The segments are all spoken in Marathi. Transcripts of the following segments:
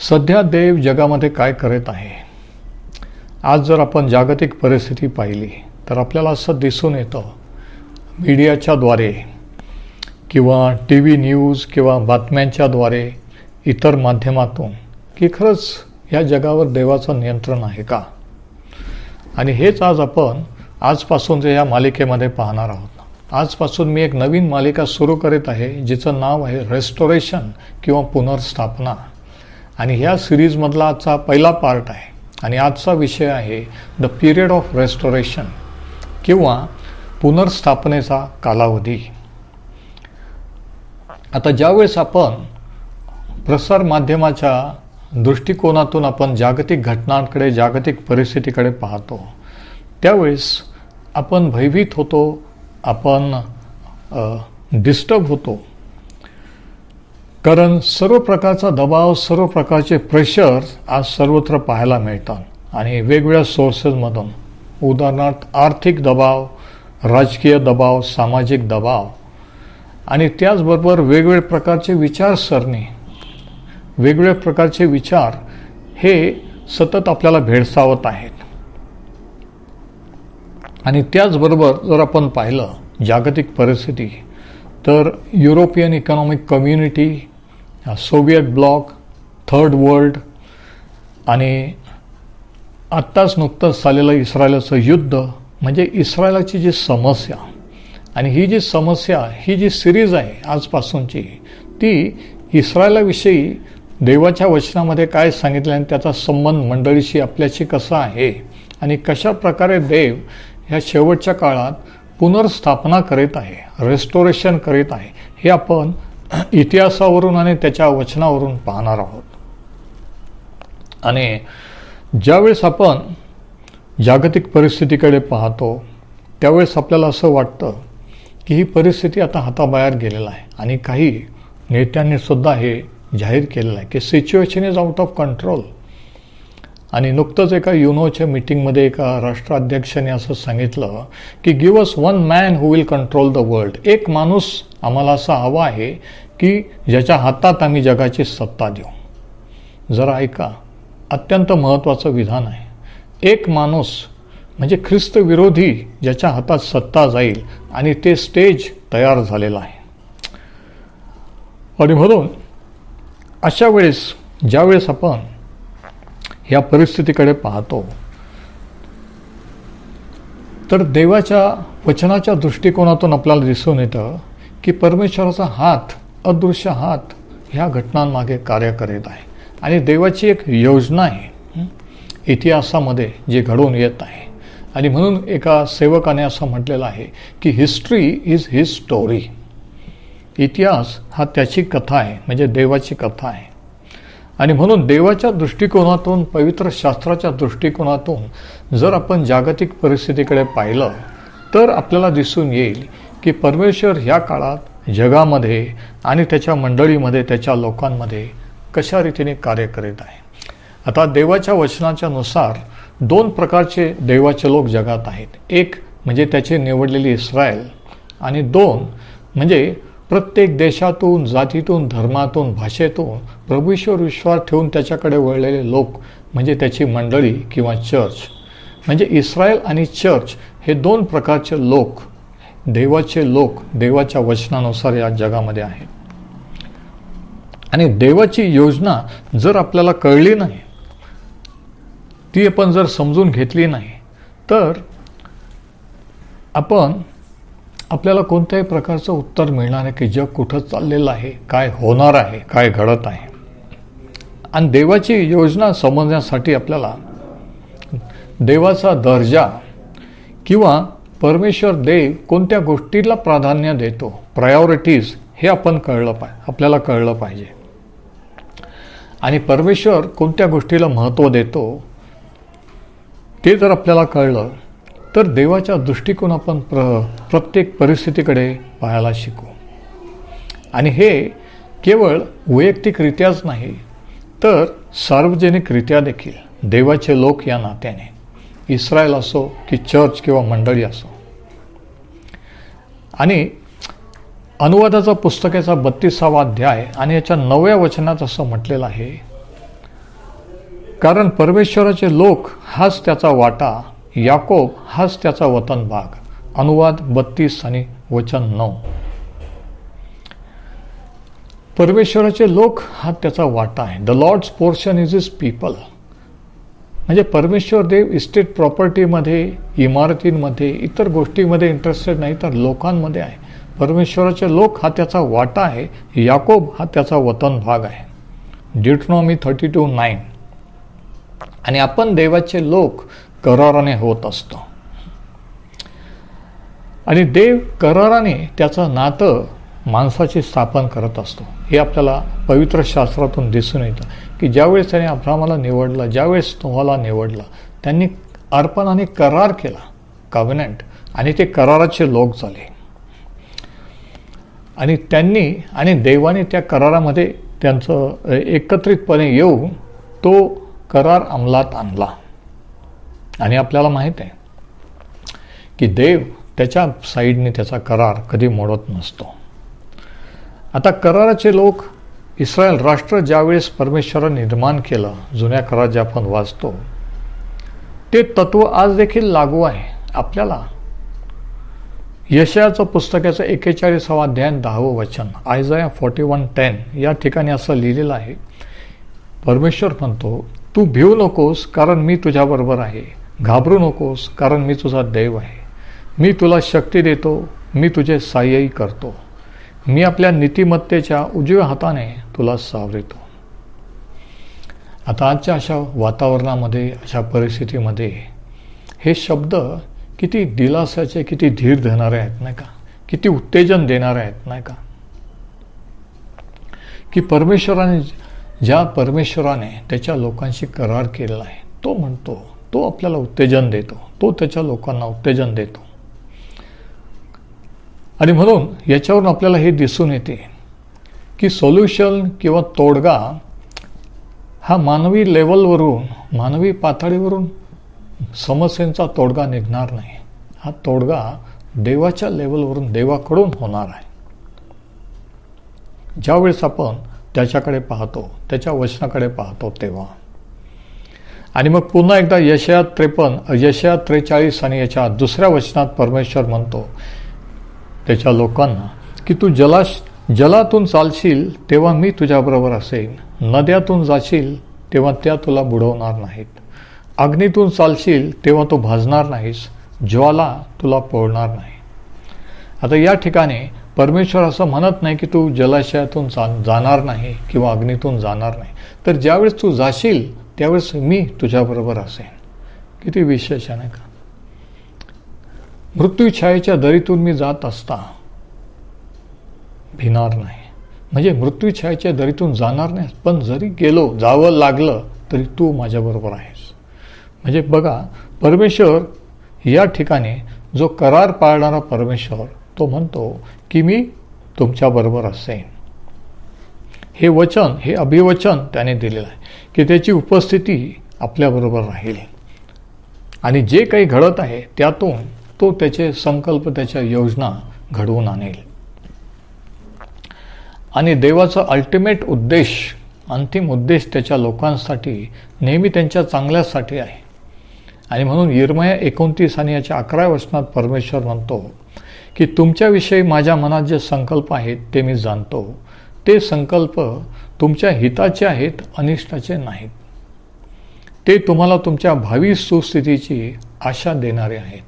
सध्या देव जगामध्ये काय करत आहे? आज जर आपण जागतिक परिस्थिती पाहिली तर आपल्याला असं दिसून येतं मीडियाच्याद्वारे किंवा टी व्ही न्यूज किंवा बातम्यांच्याद्वारे इतर माध्यमातून की खरंच या जगावर देवाचं नियंत्रण आहे का? आणि हेच आज आपण आजपासून जे या मालिकेमध्ये पाहणार आहोत. आजपासून मी एक नवीन मालिका सुरू करीत आहे जिचं नाव आहे रेस्टोरेशन किंवा पुनर्स्थापना. आणि ह्या सिरीजमधला आजचा पहिला पार्ट आहे. आणि आजचा विषय आहे द पिरियड ऑफ रेस्टोरेशन किंवा पुनर्स्थापनेचा कालावधी. आता ज्यावेळेस आपण प्रसार माध्यमाच्या दृष्टिकोनातून आपण जागतिक घटनांकडे जागतिक परिस्थितीकडे पाहतो त्यावेळेस आपण भयभीत होतो आपण डिस्टर्ब होतो. कारण सर्व प्रकारचा दबाव सर्व प्रकारचे प्रेशर आज सर्वत्र पाहायला मिळतात. आणि वेगवेगळ्या सोर्सेसमधून उदाहरणार्थ आर्थिक दबाव राजकीय दबाव सामाजिक दबाव. आणि त्याचबरोबर वेगवेगळ्या प्रकारचे विचारसरणी. वेगवेगळ्या प्रकारचे विचार हे सतत आपल्याला भेडसावत आहेत. आणि त्याचबरोबर जर आपण पाहिलं जागतिक परिस्थिती तर European economic community Soviet bloc third world आणि आत्ताच नुकतंच झालेलं इस्रायलाचं युद्ध म्हणजे इस्रायलाची जी समस्या आणि ही जी समस्या ही जी सिरीज आहे आजपासूनची ती इस्रायलाविषयी देवाच्या वचनामध्ये काय सांगितलं आणि त्याचा संबंध मंडळीशी आपल्याशी कसा आहे आणि कशा प्रकारे देव ह्या शेवटच्या काळात पुनर्स्थापना करीत आहे रेस्टोरेशन करीत आहे हे आपण इतिहासावरून आणि त्याच्या वचनावरून पाहणार आहोत. आणि ज्यावेळेस आपण जागतिक परिस्थितीकडे पाहतो त्यावेळेस आपल्याला असं वाटतं की ही परिस्थिती आता हाताबाहेर गेलेला आहे. आणि काही नेत्यांनी सुद्धा हे जाहीर केलेलं आहे की situation is out of control आणि नुकतंच एका युनोच्या मिटिंगमध्ये एका राष्ट्राध्यक्षाने असं सांगितलं की give us one man who will control the world एक माणूस आम्हाला असा हवा आहे की ज्याच्या हातात आम्ही जगाची सत्ता देऊ. जरा ऐका अत्यंत महत्त्वाचं विधान आहे. एक माणूस म्हणजे ख्रिस्तविरोधी ज्याच्या हातात सत्ता जाईल आणि ते स्टेज तयार झालेलं आहे. आणि म्हणून अशा वेळेस ज्यावेळेस आपण ह्या परिस्थितीकडे पाहतो तर देवाच्या वचनाच्या दृष्टिकोनातून आपल्याला दिसून येतं की परमेश्वराचा हात अदृश्य हात ह्या घटनांमागे कार्य करीत आहे. आणि देवाची एक योजना आहे इतिहासामध्ये जे घडून येत आहे. आणि म्हणून एका सेवकाने असं म्हटलेलं आहे की हिस्ट्री इज हिज स्टोरी इतिहास हा त्याची कथा आहे म्हणजे देवाची कथा आहे. आणि म्हणून देवाच्या दृष्टिकोनातून पवित्र शास्त्राच्या दृष्टिकोनातून जर आपण जागतिक परिस्थितीकडे पाहिलं तर आपल्याला दिसून येईल की परमेश्वर ह्या काळात जगामध्ये आणि त्याच्या मंडळीमध्ये त्याच्या लोकांमध्ये कशा रीतीने कार्य करीत आहे? आता देवाच्या वचनाच्या नुसार दोन प्रकारचे देवाचे लोक जगात आहेत. एक म्हणजे त्याची निवडलेली इस्रायल आणि दोन म्हणजे प्रत्येक देशातून जातीतून धर्मातून भाषेतून प्रभूश्वर विश्वास ठेवून त्याच्याकडे वळलेले लोक म्हणजे त्याची मंडळी किंवा चर्च. म्हणजे इस्रायल आणि चर्च हे दोन प्रकारचे लोक देवाचे लोक देवाच्या वचनानुसार या जगामध्ये आहेत. आणि देवाची योजना जर आपल्याला कळली नाही ती आपण जर समजून घेतली नाही तर आपण आपल्याला कोणत्याही प्रकारचं उत्तर मिळणार आहे की जग कुठं चाललेलं आहे काय होणार आहे काय घडत आहे. आणि देवाची योजना समजण्यासाठी आपल्याला देवाचा दर्जा किंवा परमेश्वर देव कोणत्या गोष्टीला प्राधान्य देतो? प्रायोरिटीज हे आपण कळलं पाहि आपल्याला कळलं पाहिजे. आणि परमेश्वर कोणत्या गोष्टीला महत्त्व देतो? ते जर आपल्याला कळलं तर देवाच्या दृष्टिकोन आपण प्र प्रत्येक परिस्थितीकडे पाहायला शिकू. आणि हे केवळ वैयक्तिकरित्याच नाही तर सार्वजनिकरित्या देखील. देवाचे लोक या नात्याने. इस्रायल असो की चर्च किंवा मंडळी असो. आणि अनुवादाचा पुस्तकाचा बत्तीसावा अध्याय आणि याच्या नवव्या वचनात असं म्हटलेलं आहे कारण परमेश्वराचे लोक हाच त्याचा वाटा याकोब हाच त्याचा वतन भाग. अनुवाद बत्तीस आणि वचन नऊ. परमेश्वराचे लोक हा त्याचा वाटा आहे. The Lord's portion is is people म्हणजे परमेश्वर देव इस्टेट प्रॉपर्टीमध्ये इमारतींमध्ये इतर गोष्टीमध्ये इंटरेस्टेड नाही तर लोकांमध्ये आहे. परमेश्वराचे लोक हा त्याचा वाटा आहे. याकोब हा त्याचा वतन भाग आहे. डिट्रॉमी थर्टी टू नाईन आणि आपण देवाचे लोक कराराने होत असतो. आणि देव कराराने त्याचं नातं माणसाची स्थापन करत असतो. हे आपल्याला पवित्र शास्त्रातून दिसून येतं की ज्यावेळेस त्याने अब्रामाला निवडलं ज्यावेळेस तुम्हाला निवडलं त्यांनी अर्पणाने करार केला कव्हनंट आणि ते कराराचे लोक झाले. आणि त्यांनी आणि देवाने त्या करारामध्ये त्यांचं एकत्रितपणे येऊन तो करार अंमलात आणला. आणि आपल्याला माहीत आहे की देव त्याच्या साईडने त्याचा करार कधी मोडत नसतो. आता कराराचे लोक इस्रायल राष्ट्र ज्यावेळेस परमेश्वराने निर्माण केलं जुन्या करार जे आपण वाचतो ते तत्व आज देखील लागू आहे. आपल्याला यशयाचं पुस्तकाचं एकेचाळीसावा अध्याय दहावं वचन आयझाया फॉर्टी वन टेन या ठिकाणी असं लिहिलेलं आहे. परमेश्वर म्हणतो तू भिवू नकोस कारण मी तुझ्याबरोबर आहे. घाबरू नकोस कारण मी तुझा देव आहे. मी तुला शक्ती देतो मी तुझे साह्यही करतो. मी आपल्या नीतिमत्तेच्या उजव्या हाताने तुला सावरितो. आता आजच्या अशा वातावरणामध्ये अशा परिस्थितीमध्ये हे शब्द किती दिलासाचे किती धीर देणारे आहेत नाही का? किती उत्तेजन देणारे आहेत नाही का? की परमेश्वराने ज्या परमेश्वराने त्याच्या लोकांशी करार केलेला आहे तो म्हणतो तो आपल्याला उत्तेजन देतो तो त्याच्या लोकांना उत्तेजन देतो. आणि म्हणून याच्यावरून आपल्याला हे दिसून येते की सोल्युशन किंवा तोडगा हा मानवी लेवलवरून मानवी पातळीवरून समस्यांचा तोडगा निघणार नाही. हा तोडगा देवाच्या लेवलवरून देवाकडून होणार आहे. ज्यावेळेस आपण त्याच्याकडे पाहतो त्याच्या वचनाकडे पाहतो तेव्हा. आणि मग पुन्हा एकदा यशया त्रेपन्न यशया त्रेचाळीस आणि याच्या दुसऱ्या वचनात परमेश्वर म्हणतो त्याच्या लोकांना की तू जलाश जलातून चालशील तेव्हा मी तुझ्याबरोबर असेन नद्यातून जाशील तेव्हा त्या तुला बुडवणार नाहीत. अग्नीतून चालशील तेव्हा तू भाजणार नाहीस. ज्वाला तुला पोळणार नाही. आता या ठिकाणी परमेश्वर असं म्हणत नाही की तू जलाशयातून जा जाणार नाही किंवा अग्नीतून जाणार नाही. तर ज्यावेळेस तू जाशील त्यावेळेस मी तुझ्याबरोबर असेन. किती विशेष आहे का? मृत्यूछायेच्या दरीतून मी जात असता भिणार नाही. म्हणजे मृत्यूछायेच्या दरीतून जाणार नाही पण जरी गेलो जावं लागलं तरी तू माझ्याबरोबर आहेस. म्हणजे बघा परमेश्वर या ठिकाणी जो करार पाळणारा परमेश्वर तो म्हणतो की मी तुमच्याबरोबर असेन. हे वचन हे अभिवचन त्याने दिलेलं आहे की त्याची उपस्थिती आपल्याबरोबर राहील. आणि जे काही घडत आहे त्यातून तो त्याचे संकल्प त्याच्या योजना घडवून आणेल. आणि देवाचा अल्टिमेट उद्देश अंतिम उद्देश त्याच्या लोकांसाठी नेहमी त्यांच्या चांगल्यासाठी आहे. आणि म्हणून यिरमया एकोणतीस आणि याच्या अकरा वचनात परमेश्वर म्हणतो की तुमच्याविषयी माझ्या मनात जे संकल्प आहेत ते मी जाणतो. ते संकल्प तुमच्या हिताचे आहेत अनिष्टाचे नाहीत. ते तुम्हाला तुमच्या भावी सुस्थितीची आशा देणारे आहेत.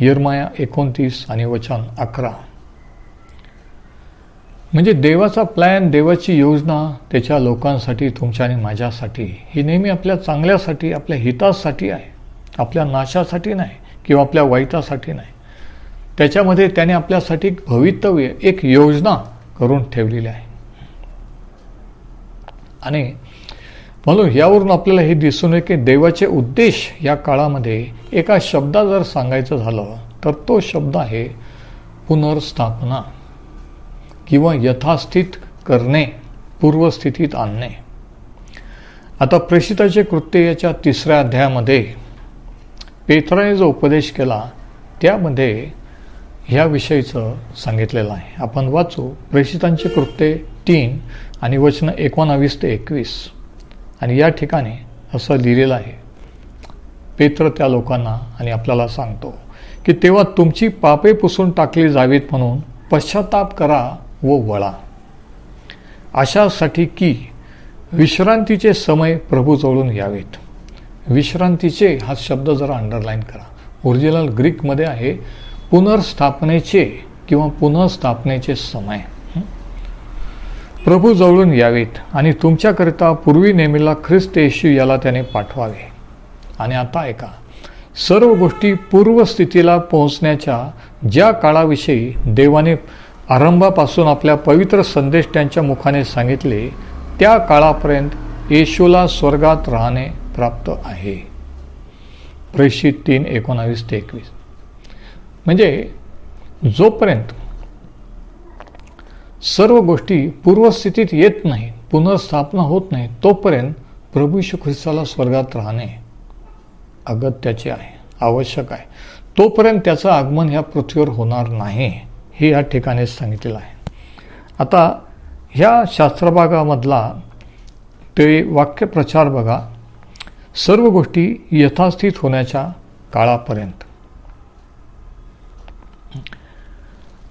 यरमाया एकोणतीस आणि वचन अकरा. म्हणजे देवाचा प्लॅन देवाची योजना त्याच्या लोकांसाठी तुमच्या आणि माझ्यासाठी ही नेहमी आपल्या चांगल्यासाठी आपल्या हितासाठी आहे. आपल्या नाशासाठी नाही किंवा आपल्या वाईटासाठी नाही. त्याच्यामध्ये त्याने आपल्यासाठी भवितव्य एक योजना करून ठेवलेली आहे. आणि म्हणून यावरून आपल्याला हे दिसून येते की देवाचे उद्देश या काळामध्ये एका शब्दात जर सांगायचं झालं तर तो शब्द आहे पुनर्स्थापना किंवा यथास्थित करणे पूर्वस्थितीत आणणे. आता प्रेषिताचे कृत्य याच्या तिसऱ्या अध्यायामध्ये पेत्राने जो उपदेश केला त्यामध्ये ह्या विषयीचं सांगितलेलं आहे. आपण वाचू. प्रेषितांचे कृत्ये तीन आणि वचन एकोणावीस ते एकवीस. आणि या ठिकाणी असं लिहिलेलं आहे. पेत्र त्या लोकांना आणि आपल्याला सांगतो की तेव्हा तुमची पापे पुसून टाकली जावीत म्हणून पश्चाताप करा व वळा. अशासाठी की विश्रांतीचे समय प्रभू जवळून यावेत. विश्रांतीचे हा शब्द जरा अंडरलाईन करा. ओरिजिनल ग्रीकमध्ये आहे पुनर्स्थापनेचे किंवा पुनर्स्थापनेचे समय. प्रभू जवळून यावेत आणि तुमच्याकरिता पूर्वी नेमिला ख्रिस्त येशू याला त्याने पाठवावे. आणि आता ऐका सर्व गोष्टी पूर्वस्थितीला पोहोचण्याच्या ज्या काळाविषयी देवाने आरंभापासून आपल्या पवित्र संदेश त्यांच्या मुखाने सांगितले त्या काळापर्यंत येशूला स्वर्गात राहणे प्राप्त आहे. प्रेषित तीन एकोणावीस ते एकवीस. म्हणजे जोपर्यंत सर्व गोष्टी पूर्वस्थितीत येत नाहीत पुनर्स्थापना होत नाही तोपर्यंत प्रभू यशू ख्रिस्ताला स्वर्गात राहणे अगत्याचे आहे आवश्यक आहे. तोपर्यंत त्याचं आगमन ह्या पृथ्वीवर होणार नाही हे या ठिकाणी सांगितलेलं आहे. आता ह्या शास्त्रभागामधला ते वाक्यप्रचार बघा. सर्व गोष्टी यथास्थित होण्याच्या काळापर्यंत.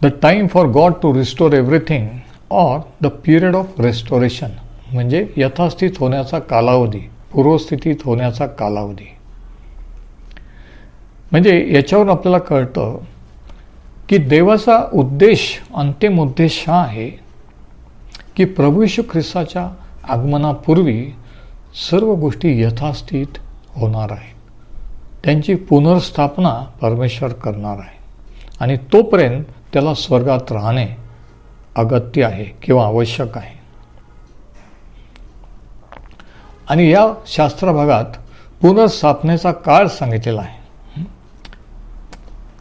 The time for God to restore everything or the period of restoration म्हणजे यथास्थित होण्याचा कालावधी पूर्वस्थितीत होण्याचा कालावधी. म्हणजे याच्यावर आपल्याला कळतं की देवाचा उद्देश अंतिम उद्देश हा आहे की प्रभू यशू ख्रिस्ताच्या आगमनापूर्वी सर्व गोष्टी यथास्थित होणार आहेत. त्यांची पुनर्स्थापना परमेश्वर करणार आहे. आणि तोपर्यंत त्याला स्वर्गात राहणे अगत्य आहे किंवा आवश्यक आहे. आणि या शास्त्रभागात पुनर्स्थापनेचा काळ सांगितलेला आहे.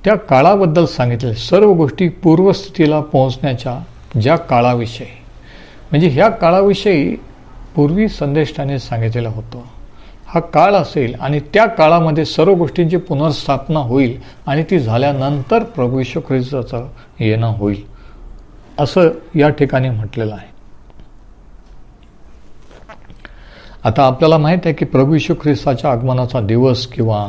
त्या काळाबद्दल सांगितले सर्व गोष्टी पूर्वस्थितीला पोहोचण्याच्या ज्या काळाविषयी म्हणजे ह्या काळाविषयी पूर्वी संदेष्टाने सांगितलेलं होतं. हा काळ असेल आणि त्या काळामध्ये सर्व गोष्टींची पुनर्स्थापना होईल आणि ती झाल्यानंतर प्रभू यशू ख्रिस्ताचं येणं होईल. असं या ठिकाणी म्हटलेलं आहे. आता आपल्याला माहीत आहे की प्रभू यशू ख्रिस्ताच्या आगमनाचा दिवस किंवा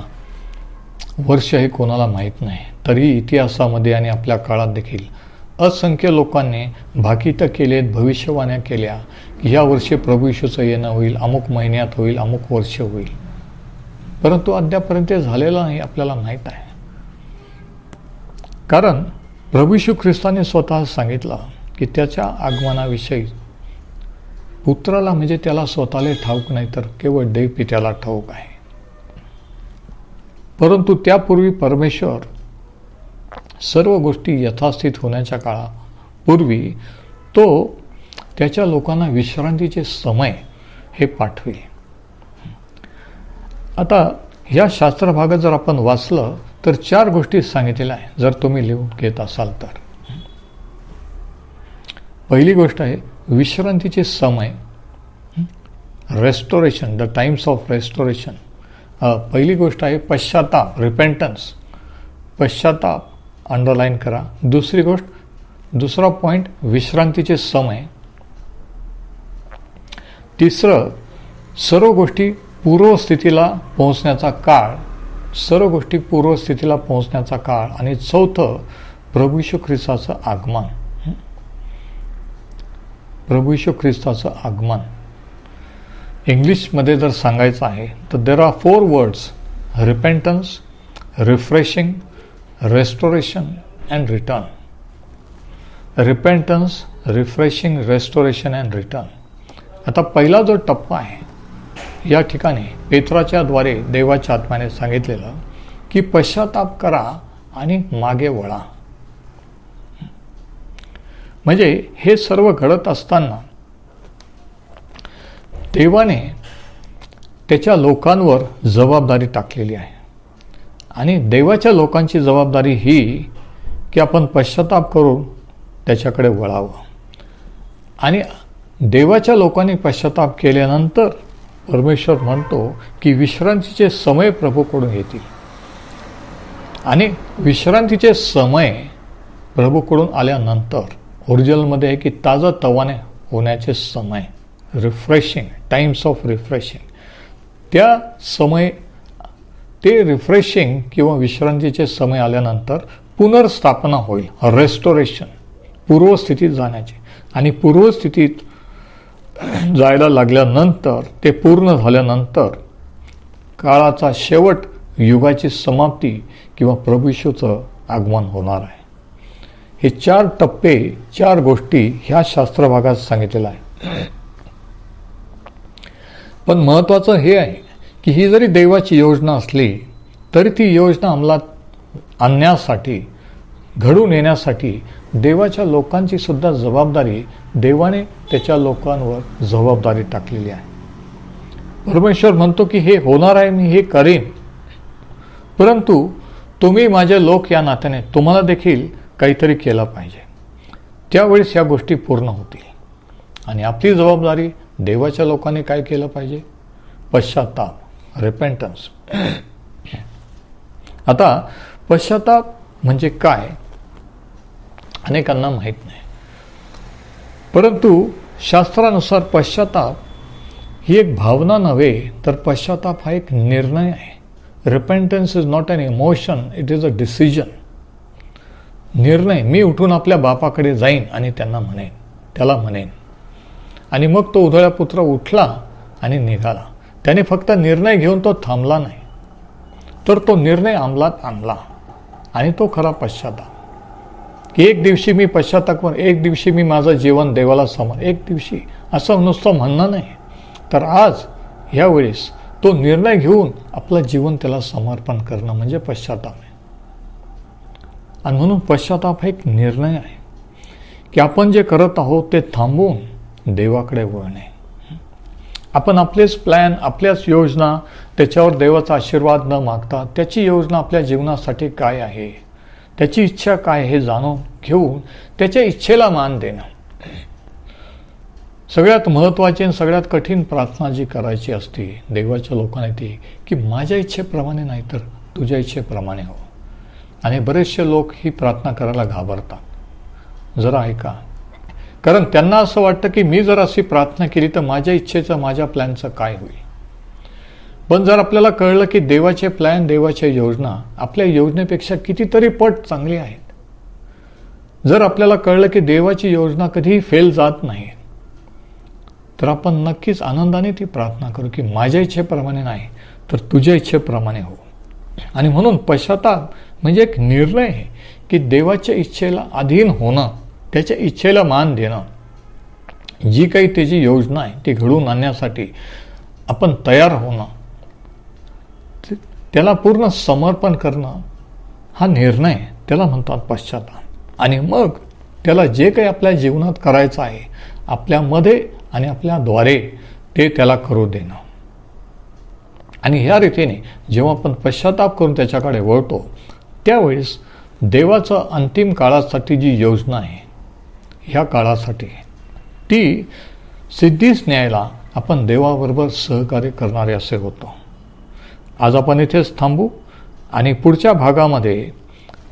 वर्ष हे कोणाला माहीत नाही. तरी इतिहासामध्ये आणि आपल्या काळात देखील असंख्य लोकांनी भाकितं केलेत भविष्यवाण्या केल्या की या वर्षी प्रभूशूचं येणं होईल अमुक महिन्यात होईल अमुक वर्ष होईल. परंतु अद्यापर्यंत ते झालेलं नाही आपल्याला माहीत आहे. कारण प्रभू यशू ख्रिस्ताने स्वतः सांगितलं की त्याच्या आगमनाविषयी पुत्राला म्हणजे त्याला स्वतःला ठाऊक नाही तर केवळ देवपित्याला ठाऊक आहे. परंतु त्यापूर्वी परमेश्वर सर्व गोष्टी यथास्थित होण्याच्या काळापूर्वी तो त्याच्या लोकांना विश्रांतीचे समय हे पाठवेल. आता ह्या शास्त्रभागात जर आपण वाचलं तर चार गोष्टी सांगितलेल्या आहे जर तुम्ही लिहून घेत असाल तर. पहिली गोष्ट आहे विश्रांतीचे समय restoration the times of restoration पहिली गोष्ट आहे पश्चाताप रिपेंटन्स पश्चाताप अंडरलाईन करा. दुसरी गोष्ट दुसरा पॉईंट विश्रांतीचे समय. तिसरं सर्व गोष्टी पूर्वस्थितीला पोहोचण्याचा काळ. सर्व गोष्टी पूर्वस्थितीला पोहोचण्याचा काळ. आणि चौथं प्रभूशू ख्रिस्ताचं आगमन. प्रभूशू ख्रिस्ताचं आगमन. इंग्लिशमध्ये जर सांगायचं आहे तर there are four words repentance refreshing restoration and return repentance refreshing restoration and return आता पहिला जो टप्पा आहे या ठिकाणी पेत्राच्या द्वारे देवाच्या आत्म्याने सांगितलेलं की पश्चाताप करा आणि मागे वळा. म्हणजे हे सर्व घडत असताना देवाने त्याच्या लोकांवर जबाबदारी टाकलेली आहे. आणि देवाच्या लोकांची जबाबदारी ही की आपण पश्चाताप करून त्याच्याकडे वळावं. आणि देवाच्या लोकांनी पश्चाताप केल्यानंतर परमेश्वर म्हणतो की विश्रांतीचे समय प्रभूकडून येतील. आणि विश्रांतीचे समय प्रभूकडून आल्यानंतर ओरिजिनलमध्ये आहे की ताजा तवाने होण्याचे समय रिफ्रेशिंग टाइम्स ऑफ रिफ्रेशिंग त्या समय ते रिफ्रेशिंग किंवा विश्रांतीचे समय आल्यानंतर पुनर्स्थापना होईल. रेस्टोरेशन पूर्वस्थितीत जाण्याची. आणि पूर्वस्थितीत जायला लागल्यानंतर ते पूर्ण झाल्यानंतर काळाचा शेवट युगाची समाप्ती किंवा प्रभूशूचं आगमन होणार आहे. हे चार टप्पे चार गोष्टी ह्या शास्त्र भागात सांगितलेलं आहे पण महत्त्वाचं हे आहे की ही जरी देवाची योजना असली तरी ती योजना अंमलात आणण्यासाठी घडून येण्यासाठी देवाच्या लोकांची सुद्धा जबाबदारी देवाने त्याच्या लोकांवर जबाबदारी टाकलेली आहे. परमेश्वर म्हणतो की हे होणार आहे मी हे करेन. परंतु तुम्ही माझे लोक या नात्याने तुम्हाला देखील काहीतरी केलं पाहिजे. त्यावेळेस या गोष्टी पूर्ण होतील. आणि आपली जबाबदारी देवाच्या लोकांनी काय केलं पाहिजे? पश्चाताप. रिपेंटन्स आता पश्चाताप म्हणजे काय? अनेकांना माहीत नाही. परंतु शास्त्रानुसार पश्चाताप ही एक भावना नव्हे तर पश्चाताप हा एक निर्णय आहे. Repentance is not an emotion it is a decision निर्णय मी उठून आपल्या बापाकडे जाईन आणि त्यांना म्हणेन त्याला म्हणेन. आणि मग तो उधळ्या पुत्र उठला आणि निघाला. त्याने फक्त निर्णय घेऊन तो थांबला नाही. तर तो निर्णय अंमलात आणला आणि तो खरा पश्चाताप. की एक दिवशी मी पश्चातापवर एक दिवशी मी माझं जीवन देवाला समोर एक दिवशी असं नुसतं म्हणणं नाही. तर आज ह्यावेळेस तो निर्णय घेऊन आपलं जीवन त्याला समर्पण करणं म्हणजे पश्चाताप आहे. आणि म्हणून पश्चाताप हा एक निर्णय आहे की आपण जे करत आहोत ते थांबवून देवाकडे वळणे. आपण आपलेच प्लॅन आपल्याच योजना त्याच्यावर देवाचा आशीर्वाद न मागता त्याची योजना आपल्या जीवनासाठी काय आहे? त्याची इच्छा काय हे जाणून घेऊन त्याच्या इच्छेला मान देणं. सगळ्यात महत्त्वाची आणि सगळ्यात कठीण प्रार्थना जी करायची असते देवाच्या लोकांनी ती की माझ्या इच्छेप्रमाणे नाही तर तुझ्या इच्छेप्रमाणे हो. आणि बरेचसे लोक ही प्रार्थना करायला घाबरतात. जरा ऐका कारण त्यांना असं वाटतं की मी जर अशी प्रार्थना केली तर माझ्या इच्छेचं माझ्या प्लॅनचं काय होईल? पण जर आपल्याला कळलं की देवाचे प्लॅन देवाच्या योजना आपल्या योजनेपेक्षा कितीतरी पट चांगली आहेत. जर आपल्याला कळलं की देवाची योजना कधीही फेल जात नाही तर आपण नक्कीच आनंदाने ती प्रार्थना करू की माझ्या इच्छेप्रमाणे नाही तर तुझ्या इच्छेप्रमाणे हो. आणि म्हणून पश्चाताप म्हणजे एक निर्णय आहे की देवाच्या इच्छेला अधीन होणं. त्याच्या इच्छेला मान देणं जी काही त्याची योजना आहे ती घडवून आणण्यासाठी आपण तयार होणं त्याला पूर्ण समर्पण करणं हा निर्णय त्याला म्हणतात पश्चाताप. आणि मग त्याला जे काही आपल्या जीवनात करायचं आहे आपल्यामध्ये आणि आपल्याद्वारे ते त्याला करू देणं. आणि ह्या रीतीने जेव्हा आपण पश्चाताप करून त्याच्याकडे वळतो त्यावेळेस देवाचं अंतिम काळासाठी जी योजना आहे ह्या काळासाठी. ती सिद्धीच न्यायला आपण देवाबरोबर सहकार्य करणारे असे होतो. आज आपण इथेच थांबू आणि पुढच्या भागामध्ये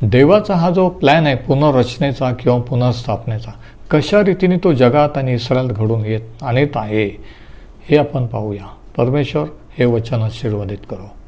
देवाचा हा जो प्लॅन आहे पुनर्रचनेचा किंवा पुनर्स्थापनेचा कशा रीतीने तो जगात आणि इस्रायलात घडून येत आणत आहे हे आपण पाहूया. परमेश्वर हे वचन आशीर्वादित करो.